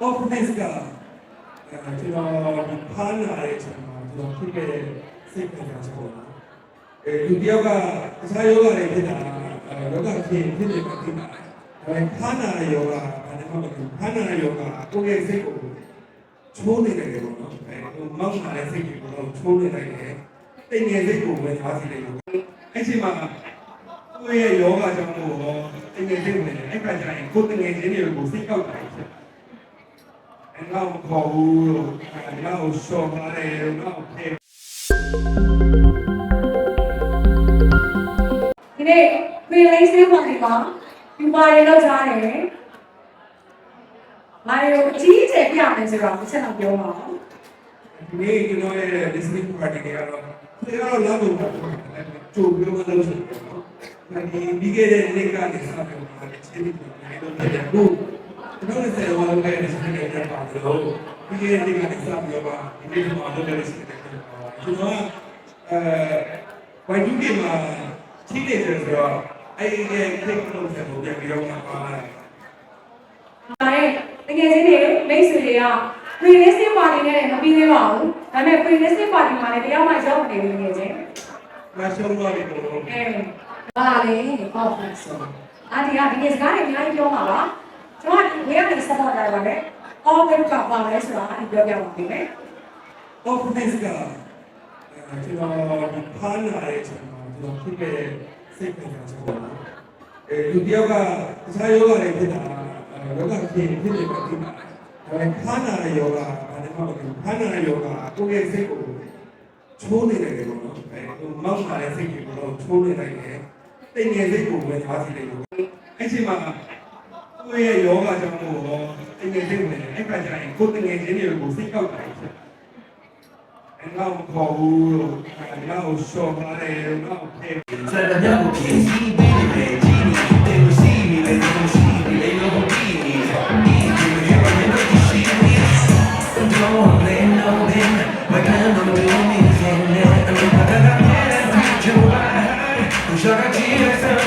office ကအဲကျွန်တော်ဒီဖမ်းလာတဲ့အချိန်မှာကျွန်တော်ဖြစ်ခဲ့တဲ့စိတ်ခံစားချက်ပေါ့နော်အဲလူတယောက်ကတခြားယောဂတွေဖြစ်တာအဲယောဂဖြစ်ဖြစ်နေမှာဖြစ်တာဒါပေမဲ့ဖမ်းလာတဲ့ယောဂဘာနဲ့မှမဟုတ်ဘူးဖမ်းလာတဲ့ယောဂကိုယ့်ရဲ့စိတ်ကိုချိုးနေတယ်ပေါ့နော်အဲမောက်လာတဲ့စိတ်ကိုတော့ချိုးနေလိုက်တယ်တိမ်ငယ်စိတ်ကိုဝင်သွားစီတယ်အဲ့ဒီမှာကိုယ့်ရဲ့ယောဂကြောင့်မို့တိမ်ငယ်စိတ်ဝင်တယ်အဲ့ခါကျရင်ကိုယ်တငယ်ချင်းတွေကိုစိတ်ကောက်တာဖြစ် and now call and now show money now pay ဒီနေ့ဖေးလေးစင်းပေါ်ဒီမှာဒီပါရတော့ကြားတယ်။ငါတို့အကြီးကျယ်ပြမယ်ဆိုတော့ တွေပါတော့ဒီကတဲ့နေ့ကနေစပြီးတော့ဒီနေ့မှာတော့ listening တွေပါကျွန်တော်အဲဝိုင်းကြီးမှာချင်းနေတယ်ဆိုတော့အဲ့ဒီရဲ့ click လုပ်တယ်လို့ပြန်ပြီးတော့မှာပါ။ဒါနဲ့တကယ်ချင်းတွေမိတ်ဆွေတွေကဖေးလေးစင်းပါနေနဲ့မပြီးသေးပါဘူး။ဒါပေမဲ့ဖေးလေးစင်းပါဒီမှာလည်းတရားမှရောက်နေနေနေချင်းမရှုံးတော့ပြီတော့။အဲဘာလဲပေါ့ဖက်ဆို။အာဒီကဒီစကားတွေအများကြီးပြောမှာပါ။ကျွန်တော်ဒီနေ့ကနေစပေါ်လာပါမ ယ်။ all the ကပါလဲဆိုတာအပြောပြပါမယ်။ office ကအဲကျွန်တော်ဒီဖမ်းလာတဲ့အချိန်မှာကျွန်တော်ဖြစ်ခဲ့တဲ့စိတ်ခံစားချက်ပေါ့နော်အဲလူတယောက်ကတခြားယောဂတွေဖြစ်တာအဲယောဂဖြစ်ဖြစ်နေမှာဖြစ်တာဒါပေမဲ့ဖမ်းလာတဲ့ယောဂဘာနဲ့မှမဟုတ်ဘူးဖမ်းလာတဲ့ယောဂကိုယ့်ရဲ့စိတ်ကိုချိုးနေတယ်ပေါ့နော်အဲမောက်လာတဲ့စိတ်ကိုတော့ချိုးနေလိုက်တယ်တိမ်ငယ်စိတ်ကိုဝင်သွားစီတယ်လို့အဲ့ဒီမှာ 我也有嘛家务，天天做呢。还怪难，我天天做呢，又不辛苦。还老哭，还老笑，还老累，还老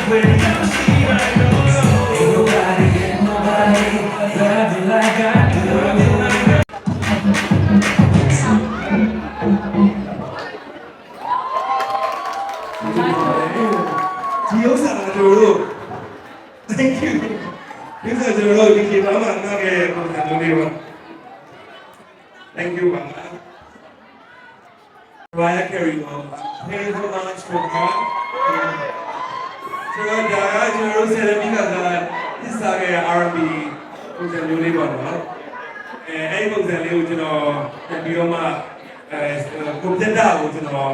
累。 ဒီဥစ္စာတို့တို့ဒီကေဘာမှငါ့ရဲ့ပုံစံမျိုးလေးပါ thank you ပါ Mariah Carey ပါ Thank you so much for that ကျွန်တော်ဒါကကျွန်တော်တို့ဆယ်ရမီကသာဒီစားရဲ့ R&B ပုံစံမျိုးလေးပါတော့အဲအဲ့ဒီပုံစံလေးကိုကျွန်တော်ပြန်ပြီးတော့မှအဲကွန်ပျူတာကိုကျွန်တော်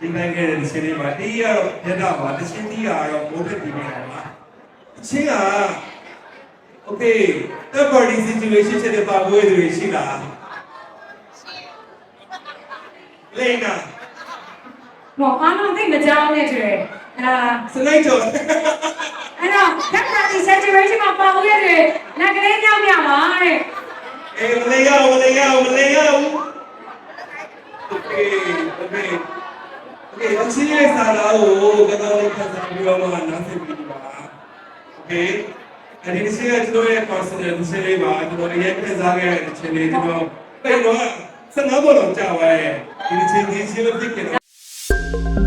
ဒီနိုင်ခဲ့တဲ့ဒီချင်းလေးမှာတီးရတော့ပြတ်တာပါတချင်းတီးရတော့မိုးဖြစ်ပြီးနေတာပါ အချင်းက Okay third party situation ချက်တဲ့ပါဘွေးတွေရှိလားလိမ့်နာဟောအားလုံးသိမကြောက်နဲ့တွေ့အဲစလိုက်တော့အဲ့တော့ that party saturation မှာပါလို့ရတယ်ငါကလေးညောင်းပြပါတဲ့အေးမလေးရအောင်မလေးရအောင်မလေးရအောင် Okay okay Okay အချင်းရဲ့စာလာကိုကတော့လေးခန်းစားပြီးတော့မှနားသိပြီးပါ Okay အဲ့ဒီချင်းရဲ့ကျွန်တော်ရဲ့ personal ချင်းလေးပါကျွန်တော်ရဲ့ခန်းစားခဲ့တဲ့ချင်းလေးကျွန်တော်ပြန်တော့စနာဘောတော့ကြာပါရဲ့ဒီချင်းချင်းချင်းမဖြစ်ခင်တော့